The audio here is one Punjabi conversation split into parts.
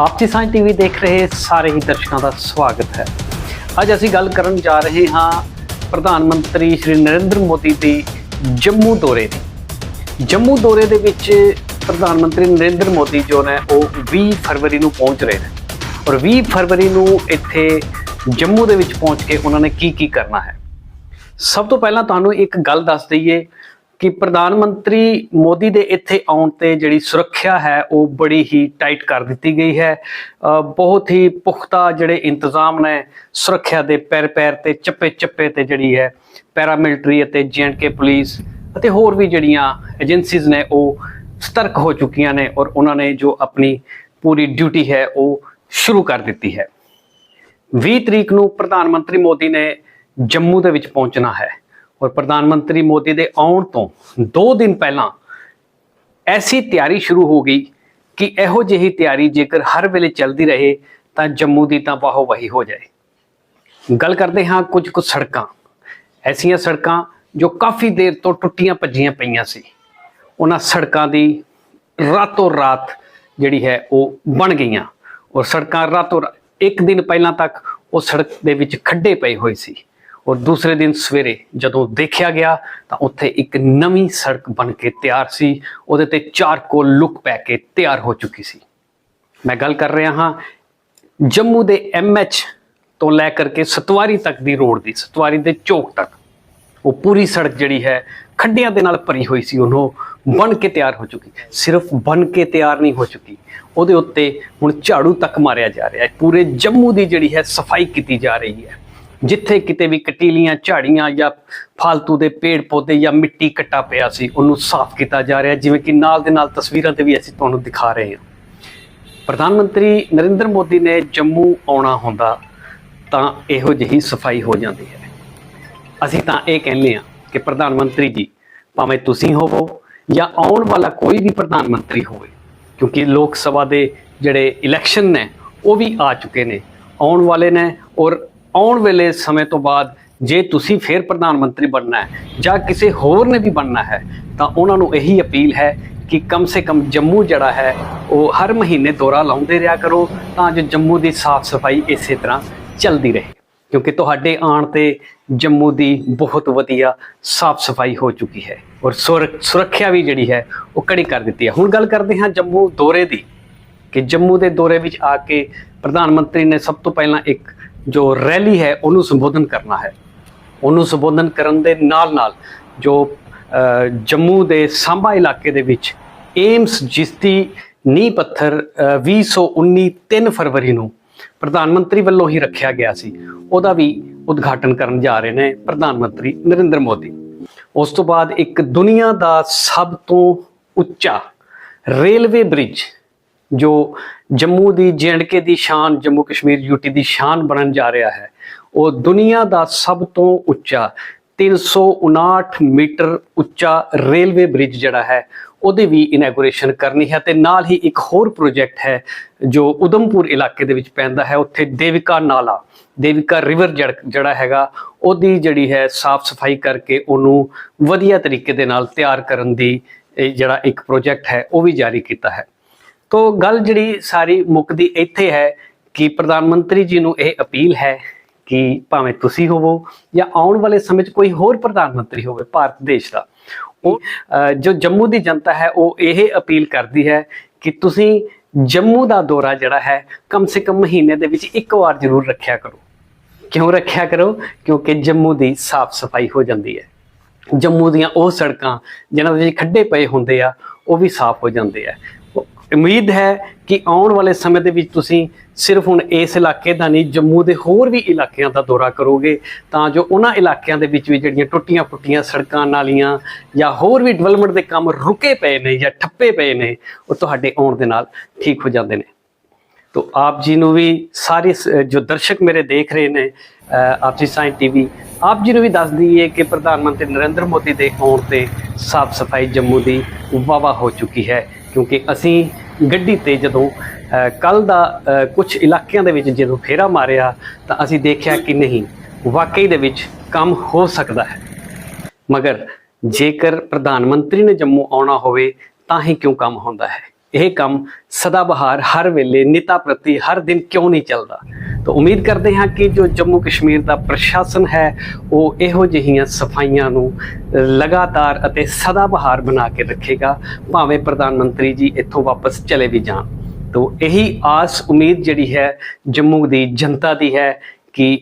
ਆਪਸੀ ਸਾਂਝ ਟੀਵੀ ਦੇਖ ਰਹੇ ਸਾਰੇ ਹੀ ਦਰਸ਼ਕਾਂ ਦਾ ਸਵਾਗਤ ਹੈ। ਅੱਜ ਅਸੀਂ ਗੱਲ ਕਰਨ ਜਾ ਰਹੇ ਹਾਂ ਪ੍ਰਧਾਨ ਮੰਤਰੀ ਸ਼੍ਰੀ ਨਰਿੰਦਰ ਮੋਦੀ ਦੀ ਜੰਮੂ ਦੌਰੇ ਦੀ। ਜੰਮੂ ਦੌਰੇ ਦੇ ਵਿੱਚ ਪ੍ਰਧਾਨ ਮੰਤਰੀ ਨਰਿੰਦਰ ਮੋਦੀ ਜੋ ਨੇ ਉਹ 20 ਫਰਵਰੀ ਨੂੰ ਪਹੁੰਚ ਰਹੇ ਨੇ ਔਰ 20 ਫਰਵਰੀ ਨੂੰ ਇੱਥੇ ਜੰਮੂ ਦੇ ਵਿੱਚ ਪਹੁੰਚ ਕੇ ਉਹਨਾਂ ਨੇ ਕੀ ਕੀ ਕਰਨਾ ਹੈ। ਸਭ ਤੋਂ ਪਹਿਲਾਂ ਤੁਹਾਨੂੰ ਇੱਕ ਗੱਲ ਦੱਸ ਦਈਏ ਕਿ ਪ੍ਰਧਾਨ ਮੰਤਰੀ ਮੋਦੀ ਦੇ ਇੱਥੇ ਆਉਣ ਤੇ ਜਿਹੜੀ ਸੁਰੱਖਿਆ ਹੈ, ਉਹ ਬੜੀ ਹੀ ਟਾਈਟ ਕਰ ਦਿੱਤੀ ਗਈ ਹੈ। ਬਹੁਤ ਹੀ ਪੁਖਤਾ ਜਿਹੜੇ ਇੰਤਜ਼ਾਮ ਨੇ, ਸੁਰੱਖਿਆ ਦੇ ਪੈਰ ਪੈਰ ਤੇ, ਚੱਪੇ ਚੱਪੇ ਤੇ ਜਿਹੜੀ ਹੈ, ਪੈਰਾਮਿਲਟਰੀ ਅਤੇ ਜੀਐਨਕੇ ਪੁਲਿਸ ਅਤੇ ਹੋਰ ਵੀ ਜਿਹੜੀਆਂ ਏਜੰਸੀਜ਼ ਨੇ, ਉਹ ਸਤਰਕ ਹੋ ਚੁੱਕੀਆਂ ਨੇ ਔਰ ਉਹਨਾਂ ਨੇ ਜੋ ਆਪਣੀ ਪੂਰੀ ਡਿਊਟੀ ਹੈ, ਉਹ ਸ਼ੁਰੂ ਕਰ ਦਿੱਤੀ ਹੈ। 20 ਤਰੀਕ ਨੂੰ ਪ੍ਰਧਾਨ ਮੰਤਰੀ ਮੋਦੀ ਨੇ ਜੰਮੂ ਦੇ ਵਿੱਚ ਪਹੁੰਚਣਾ ਹੈ। ਔਰ ਪ੍ਰਧਾਨ ਮੰਤਰੀ ਮੋਦੀ ਦੇ ਆਉਣ ਤੋਂ 2 ਦਿਨ ਪਹਿਲਾਂ ਐਸੀ ਤਿਆਰੀ ਸ਼ੁਰੂ ਹੋ ਗਈ ਕਿ ਇਹੋ ਜਿਹੀ ਤਿਆਰੀ ਜੇਕਰ ਹਰ ਵੇਲੇ ਚੱਲਦੀ ਰਹੇ ਤਾਂ ਜੰਮੂ ਦੀ ਤਾਂ ਬਾਹੋ ਵਹੀ ਹੋ ਜਾਏ। ਗੱਲ ਕਰਦੇ ਹਾਂ ਕੁਝ ਕੁ ਸੜਕਾਂ। ਐਸੀਆਂ ਸੜਕਾਂ ਜੋ ਕਾਫੀ ਦੇਰ ਤੋਂ ਟੁੱਟੀਆਂ ਭੱਜੀਆਂ ਪਈਆਂ ਸੀ। ਉਹਨਾਂ ਸੜਕਾਂ ਦੀ ਰਾਤੋਂ ਰਾਤ ਜਿਹੜੀ ਹੈ ਉਹ ਬਣ ਗਈਆਂ। ਔਰ ਸੜਕਾਂ ਰਾਤੋਂ ਰਾ- ਇੱਕ ਦਿਨ ਪਹਿਲਾਂ ਤੱਕ ਉਹ ਸੜਕ ਦੇ ਵਿੱਚ ਖੱਡੇ ਪਏ ਹੋਏ ਸੀ। ਔਰ ਦੂਸਰੇ ਦਿਨ ਸਵੇਰੇ ਜਦੋਂ ਦੇਖਿਆ ਗਿਆ ਤਾਂ ਉੱਥੇ ਇੱਕ ਨਵੀਂ ਸੜਕ ਬਣ ਕੇ ਤਿਆਰ ਸੀ। ਉਹਦੇ ਤੇ ਚਾਰਕੋਲ ਲੁੱਕ ਪੈ ਕੇ ਤਿਆਰ ਹੋ ਚੁੱਕੀ ਸੀ। ਮੈਂ ਗੱਲ ਕਰ ਰਿਹਾ ਹਾਂ ਜੰਮੂ ਦੇ ਐਮਐਚ ਤੋਂ ਲੈ ਕਰਕੇ ਸਤਵਾਰੀ ਤੱਕ ਦੀ ਰੋਡ ਦੀ, ਸਤਵਾਰੀ ਦੇ ਚੌਕ ਤੱਕ। ਉਹ ਪੂਰੀ ਸੜਕ ਜਿਹੜੀ ਹੈ, ਖੱਡਿਆਂ ਦੇ ਨਾਲ ਭਰੀ ਹੋਈ ਸੀ। ਉਹਨੂੰ ਬਣ ਕੇ ਤਿਆਰ ਹੋ ਚੁੱਕੀ। ਸਿਰਫ ਬਣ ਕੇ ਤਿਆਰ ਨਹੀਂ ਹੋ ਚੁੱਕੀ। ਉਹਦੇ ਉੱਤੇ ਹੁਣ ਝਾੜੂ ਤੱਕ ਮਾਰਿਆ ਜਾ ਰਿਹਾ ਹੈ। ਪੂਰੇ ਜੰਮੂ ਦੀ ਜਿਹੜੀ ਹੈ, ਸਫ਼ਾਈ ਕੀਤੀ ਜਾ ਰਹੀ ਹੈ। ਜਿੱਥੇ ਕਿਤੇ ਵੀ ਕਟੀਲੀਆਂ, ਝਾੜੀਆਂ ਜਾਂ ਫਾਲਤੂ ਦੇ ਪੇੜ ਪੌਦੇ ਜਾਂ ਮਿੱਟੀ ਕੱਟਾ ਪਿਆ ਸੀ, ਉਹਨੂੰ ਸਾਫ਼ ਕੀਤਾ ਜਾ ਰਿਹਾ ਜਿਵੇਂ ਕਿ ਨਾਲ ਦੇ ਨਾਲ ਤਸਵੀਰਾਂ ਤੇ ਵੀ ਅਸੀਂ ਤੁਹਾਨੂੰ ਦਿਖਾ ਰਹੇ ਹਾਂ। ਪ੍ਰਧਾਨ ਮੰਤਰੀ ਨਰਿੰਦਰ ਮੋਦੀ ਨੇ ਜੰਮੂ ਆਉਣਾ ਹੁੰਦਾ ਤਾਂ ਇਹੋ ਜਿਹੀ ਸਫ਼ਾਈ ਹੋ ਜਾਂਦੀ ਹੈ। ਅਸੀਂ ਤਾਂ ਇਹ ਕਹਿੰਦੇ ਆ ਕਿ ਪ੍ਰਧਾਨ ਮੰਤਰੀ ਜੀ, ਭਾਵੇਂ ਤੁਸੀਂ ਹੋਵੋ ਜਾਂ ਆਉਣ ਵਾਲਾ ਕੋਈ ਵੀ ਪ੍ਰਧਾਨ ਮੰਤਰੀ ਹੋਵੇ, ਕਿਉਂਕਿ ਲੋਕ ਸਭਾ ਦੇ ਜਿਹੜੇ ਇਲੈਕਸ਼ਨ ਨੇ, ਉਹ ਵੀ ਆ ਚੁੱਕੇ ਨੇ, ਆਉਣ ਵਾਲੇ ਨੇ ਔਰ ਆਉਣ ਵੇਲੇ ਸਮੇਂ ਤੋਂ ਬਾਅਦ ਜੇ ਤੁਸੀਂ ਫੇਰ ਪ੍ਰਧਾਨ ਮੰਤਰੀ ਬਣਨਾ ਹੈ ਜਾਂ ਕਿਸੇ ਹੋਰ ਨੇ ਵੀ ਬਣਨਾ ਹੈ, ਤਾਂ ਉਹਨਾਂ ਨੂੰ ਇਹੀ ਅਪੀਲ ਹੈ ਕਿ ਕਮ ਸੇ ਕਮ ਜੰਮੂ ਜਿਹੜਾ ਹੈ, ਉਹ ਹਰ ਮਹੀਨੇ ਦੌਰਾ ਲਾਉਂਦੇ ਰਿਹਾ ਕਰੋ ਤਾਂ ਜੋ ਜੰਮੂ ਦੀ ਸਾਫ਼ ਸਫ਼ਾਈ ਇਸੇ ਤਰ੍ਹਾਂ ਚੱਲਦੀ ਰਹੇ। ਕਿਉਂਕਿ ਤੁਹਾਡੇ ਆਉਣ ਤੇ ਜੰਮੂ ਦੀ ਬਹੁਤ ਵਧੀਆ ਸਾਫ਼ ਸਫ਼ਾਈ ਹੋ ਚੁੱਕੀ ਹੈ ਔਰ ਸੁਰ- ਸੁਰੱਖਿਆ ਵੀ ਜਿਹੜੀ ਹੈ, ਉਹ ਕੜੀ ਕਰ ਦਿੱਤੀ ਹੈ। ਹੁਣ ਗੱਲ ਕਰਦੇ ਹਾਂ ਜੰਮੂ ਦੌਰੇ ਦੀ ਕਿ ਜੰਮੂ ਦੇ ਦੌਰੇ ਵਿੱਚ ਆ ਕੇ ਪ੍ਰਧਾਨ ਮੰਤਰੀ ਨੇ ਸਭ ਤੋਂ ਪਹਿਲਾਂ ਇੱਕ ਜੋ ਰੈਲੀ ਹੈ ਉਹਨੂੰ ਸੰਬੋਧਨ ਕਰਨਾ ਹੈ। ਉਹਨੂੰ ਸੰਬੋਧਨ ਕਰਨ ਦੇ ਨਾਲ ਨਾਲ ਜੋ ਜੰਮੂ ਦੇ ਸਾਂਬਾ ਇਲਾਕੇ ਦੇ ਵਿੱਚ ਏਮਸ ਜਿਸ ਦੀ ਨੀਂਹ ਪੱਥਰ ਅ, 2019 3 ਫਰਵਰੀ ਨੂੰ ਪ੍ਰਧਾਨ ਮੰਤਰੀ ਵੱਲੋਂ ਹੀ ਰੱਖਿਆ ਗਿਆ ਸੀ। ਉਹਦਾ ਵੀ ਉਦਘਾਟਨ ਕਰਨ ਜਾ ਰਹੇ ਨੇ ਪ੍ਰਧਾਨ ਮੰਤਰੀ ਨਰਿੰਦਰ ਮੋਦੀ। ਉਸ ਤੋਂ ਬਾਅਦ ਇੱਕ ਦੁਨੀਆ ਦਾ ਸਭ ਤੋਂ ਉੱਚਾ ਰੇਲਵੇ ਬ੍ਰਿਜ ਜੋ ਜੰਮੂ ਦੀ ਜੀਐਂਡਕੇ ਦੀ ਸ਼ਾਨ, ਜੰਮੂ ਕਸ਼ਮੀਰ ਯੂਟੀ ਦੀ ਸ਼ਾਨ ਬਣਨ ਜਾ ਰਿਹਾ ਹੈ, ਉਹ ਦੁਨੀਆ ਦਾ ਸਭ ਤੋਂ ਉੱਚਾ 359 ਮੀਟਰ ਉੱਚਾ ਰੇਲਵੇ ਬ੍ਰਿਜ ਜਿਹੜਾ ਹੈ, ਉਹਦੀ ਵੀ ਇਨੈਗੋਰੇਸ਼ਨ ਕਰਨੀ ਹੈ ਤੇ ਨਾਲ ਹੀ ਇੱਕ ਹੋਰ ਪ੍ਰੋਜੈਕਟ ਹੈ ਜੋ ਉਦਮਪੁਰ ਇਲਾਕੇ ਦੇ ਵਿੱਚ ਪੈਂਦਾ ਹੈ, ਉੱਥੇ ਦੇਵਿਕਾ ਨਾਲਾ, ਦੇਵਿਕਾ ਰਿਵਰ ਜਿਹੜਾ ਹੈਗਾ, ਉਹਦੀ ਜਿਹੜੀ ਹੈ ਸਾਫ਼ ਸਫ਼ਾਈ ਕਰਕੇ ਉਹਨੂੰ ਵਧੀਆ ਤਰੀਕੇ ਦੇ ਨਾਲ ਤਿਆਰ ਕਰਨ ਦੀ ਜਿਹੜਾ ਇੱਕ ਪ੍ਰੋਜੈਕਟ ਹੈ, ਉਹ ਵੀ ਜਾਰੀ ਕੀਤਾ ਹੈ। ਤੋ ਗੱਲ ਜਿਹੜੀ ਸਾਰੀ ਮੁੱਕਦੀ ਇੱਥੇ ਹੈ ਕਿ ਪ੍ਰਧਾਨ ਮੰਤਰੀ ਜੀ ਨੂੰ ਇਹ ਅਪੀਲ ਹੈ ਕਿ ਭਾਵੇਂ ਤੁਸੀਂ ਹੋਵੋ ਜਾਂ ਆਉਣ ਵਾਲੇ ਸਮੇਂ 'ਚ ਕੋਈ ਹੋਰ ਪ੍ਰਧਾਨ ਮੰਤਰੀ ਹੋਵੇ ਭਾਰਤ ਦੇਸ਼ ਦਾ, ਉਹ ਜੋ ਜੰਮੂ ਦੀ ਜਨਤਾ ਹੈ, ਉਹ ਇਹ ਅਪੀਲ ਕਰਦੀ ਹੈ ਕਿ ਤੁਸੀਂ ਜੰਮੂ ਦਾ ਦੌਰਾ ਜਿਹੜਾ ਹੈ, ਕਮ ਸੇ ਕਮ ਮਹੀਨੇ ਦੇ ਵਿੱਚ ਇੱਕ ਵਾਰ ਜ਼ਰੂਰ ਰੱਖਿਆ ਕਰੋ। ਕਿਉਂ ਰੱਖਿਆ ਕਰੋ? ਕਿਉਂਕਿ ਜੰਮੂ ਦੀ ਸਾਫ਼ ਸਫ਼ਾਈ ਹੋ ਜਾਂਦੀ ਹੈ। ਜੰਮੂ ਦੀਆਂ ਉਹ ਸੜਕਾਂ, ਜਿਨ੍ਹਾਂ ਦੇ ਵਿੱਚ ਖੱਡੇ ਪਏ ਹੁੰਦੇ ਆ, ਉਹ ਵੀ ਸਾਫ਼ ਹੋ ਜਾਂਦੇ ਆ। ਉਮੀਦ ਹੈ ਕਿ ਆਉਣ ਵਾਲੇ ਸਮੇਂ ਦੇ ਵਿੱਚ ਤੁਸੀਂ ਸਿਰਫ ਹੁਣ ਇਸ ਇਲਾਕੇ ਦਾ ਨਹੀਂ, ਜੰਮੂ ਦੇ ਹੋਰ ਵੀ ਇਲਾਕਿਆਂ ਦਾ ਦੌਰਾ ਕਰੋਗੇ, ਤਾਂ ਜੋ ਉਹਨਾਂ ਇਲਾਕਿਆਂ ਦੇ ਵਿੱਚ ਵੀ ਜਿਹੜੀਆਂ ਟੁੱਟੀਆਂ ਫੁੱਟੀਆਂ ਸੜਕਾਂ ਨਾਲੀਆਂ ਜਾਂ ਹੋਰ ਵੀ ਡਿਵੈਲਪਮੈਂਟ ਦੇ ਕੰਮ ਰੁਕੇ ਪਏ ਨੇ ਜਾਂ ਠੱਪੇ ਪਏ ਨੇ, ਉਹ ਤੁਹਾਡੇ ਆਉਣ ਦੇ ਨਾਲ ਠੀਕ ਹੋ ਜਾਂਦੇ ਨੇ। ਤੋ ਆਪ ਜੀ ਨੂੰ ਵੀ ਸਾਰੇ ਸ- ਜੋ ਦਰਸ਼ਕ ਮੇਰੇ ਦੇਖ ਰਹੇ ਨੇ ਆਪਸੀ ਸਾਇੰਸ ਟੀਵੀ ਆਪ ਜੀ ਨੂੰ ਵੀ ਦੱਸ ਦਈਏ ਕਿ ਪ੍ਰਧਾਨ ਮੰਤਰੀ ਨਰਿੰਦਰ ਮੋਦੀ ਦੇ ਆਉਣ ਤੇ ਸਾਫ਼ ਸਫ਼ਾਈ ਜੰਮੂ ਦੀ ਵਾਵਾ ਹੋ ਚੁੱਕੀ ਹੈ। ਕਿਉਂਕਿ ਅਸੀਂ ਗੱਡੀ ਤੇ ਜਦੋਂ ਕੱਲ ਦਾ ਕੁਝ ਇਲਾਕਿਆਂ ਦੇ ਵਿੱਚ ਜਦੋਂ ਫੇਰਾ ਮਾਰਿਆ, ਤਾਂ ਅਸੀਂ ਦੇਖਿਆ ਕਿ ਨਹੀਂ, ਵਾਕਈ ਦੇ ਵਿੱਚ ਕੰਮ ਹੋ ਸਕਦਾ ਹੈ। ਮਗਰ ਜੇਕਰ ਪ੍ਰਧਾਨ ਮੰਤਰੀ ਨੇ ਜੰਮੂ ਆਉਣਾ ਹੋਵੇ, ਤਾਂ ਹੀ ਕਿਉਂ ਕੰਮ ਹੁੰਦਾ ਹੈ? ਇਹ ਕੰਮ ਸਦਾ ਬਹਾਰ ਹਰ ਵੇਲੇ ਨਿਤਾ ਪ੍ਰਤੀ ਹਰ ਦਿਨ ਕਿਉਂ ਨਹੀਂ ਚੱਲਦਾ? ਤਾਂ ਉਮੀਦ ਕਰਦੇ ਹਾਂ ਕਿ ਜੋ ਜੰਮੂ ਕਸ਼ਮੀਰ ਦਾ ਪ੍ਰਸ਼ਾਸਨ ਹੈ, ਉਹ ਇਹੋ ਜਿਹੀਆਂ ਸਫਾਈਆਂ ਨੂੰ ਲਗਾਤਾਰ ਅਤੇ ਸਦਾ ਬਹਾਰ ਬਣਾ ਕੇ ਰੱਖੇਗਾ। ਭਾਵੇਂ ਪ੍ਰਧਾਨ ਮੰਤਰੀ ਜੀ ਇੱਥੋਂ ਵਾਪਸ ਚਲੇ ਵੀ ਜਾਣ। ਤੋ ਇਹੀ ਆਸ, ਉਮੀਦ ਜਿਹੜੀ ਹੈ ਜੰਮੂ ਦੀ ਜਨਤਾ ਦੀ ਹੈ ਕਿ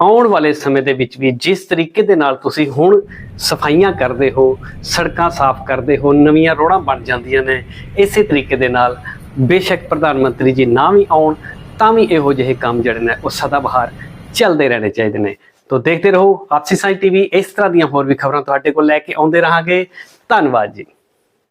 ਆਉਣ ਵਾਲੇ ਸਮੇਂ ਦੇ ਵਿੱਚ ਵੀ ਜਿਸ ਤਰੀਕੇ ਦੇ ਨਾਲ ਤੁਸੀਂ ਹੁਣ ਸਫਾਈਆਂ ਕਰਦੇ ਹੋ, ਸੜਕਾਂ ਸਾਫ਼ ਕਰਦੇ ਹੋ, ਨਵੀਆਂ ਰੋੜਾਂ ਬਣ ਜਾਂਦੀਆਂ ਨੇ, ਇਸੇ ਤਰੀਕੇ ਦੇ ਨਾਲ ਬੇਸ਼ੱਕ ਪ੍ਰਧਾਨ ਮੰਤਰੀ ਜੀ ਨਾ ਵੀ ਆਉਣ ਤਾਂ ਵੀ ਇਹੋ ਜਿਹੇ ਕੰਮ ਜਿਹੜੇ ਨੇ ਉਹ ਸਦਾ ਬਹਾਰ ਚੱਲਦੇ ਰਹਿਣੇ ਚਾਹੀਦੇ ਨੇ। ਤੋ ਦੇਖਦੇ ਰਹੋ ਆਪਸੀ ਸਾਈ ਟੀਵੀ, ਇਸ ਤਰ੍ਹਾਂ ਦੀਆਂ ਹੋਰ ਵੀ ਖਬਰਾਂ ਤੁਹਾਡੇ ਕੋਲ ਲੈ ਕੇ ਆਉਂਦੇ ਰਹਾਂਗੇ। ਧੰਨਵਾਦ ਜੀ।